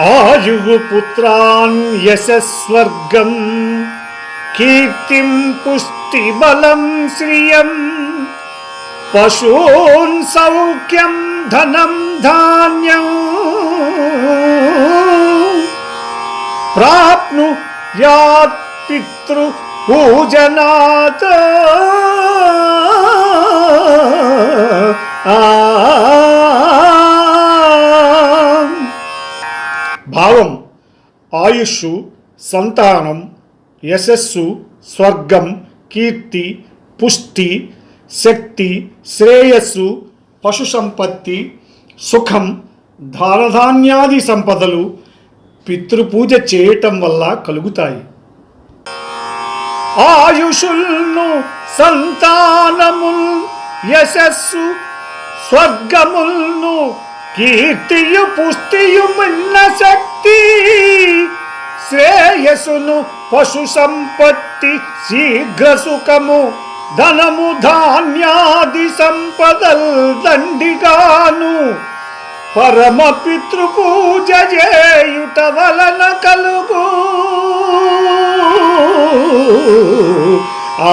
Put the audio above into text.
आयुगपुत्रान् यशस्वर्गम् कीर्तिं पुष्टिबलं श्रियम् पशून्सौख्यं धनं धान्य प्राप्नुया पितृपूजनात् భావం ఆయుష్షు సంతానం యశస్సు స్వర్గం కీర్తి పుష్టి శక్తి శ్రేయస్సు పశు సంపత్తి సుఖం ధానధాన్యాది సంపదలు పితృపూజ చేయటం వల్ల కలుగుతాయి. ఆయుషుల్ను సంతానముల్ యశస్సు స్వర్గముల్ను కీర్తియు పుష్టియు మిన్న శక్తి శ్రేయస్సును పశు సంపత్తి శీఘ్ర సుఖము ధనము ధాన్యాది సంపదల్ దండిగాను. పరమ పితృపూజ చేయుట వలన కలుగు. ఆ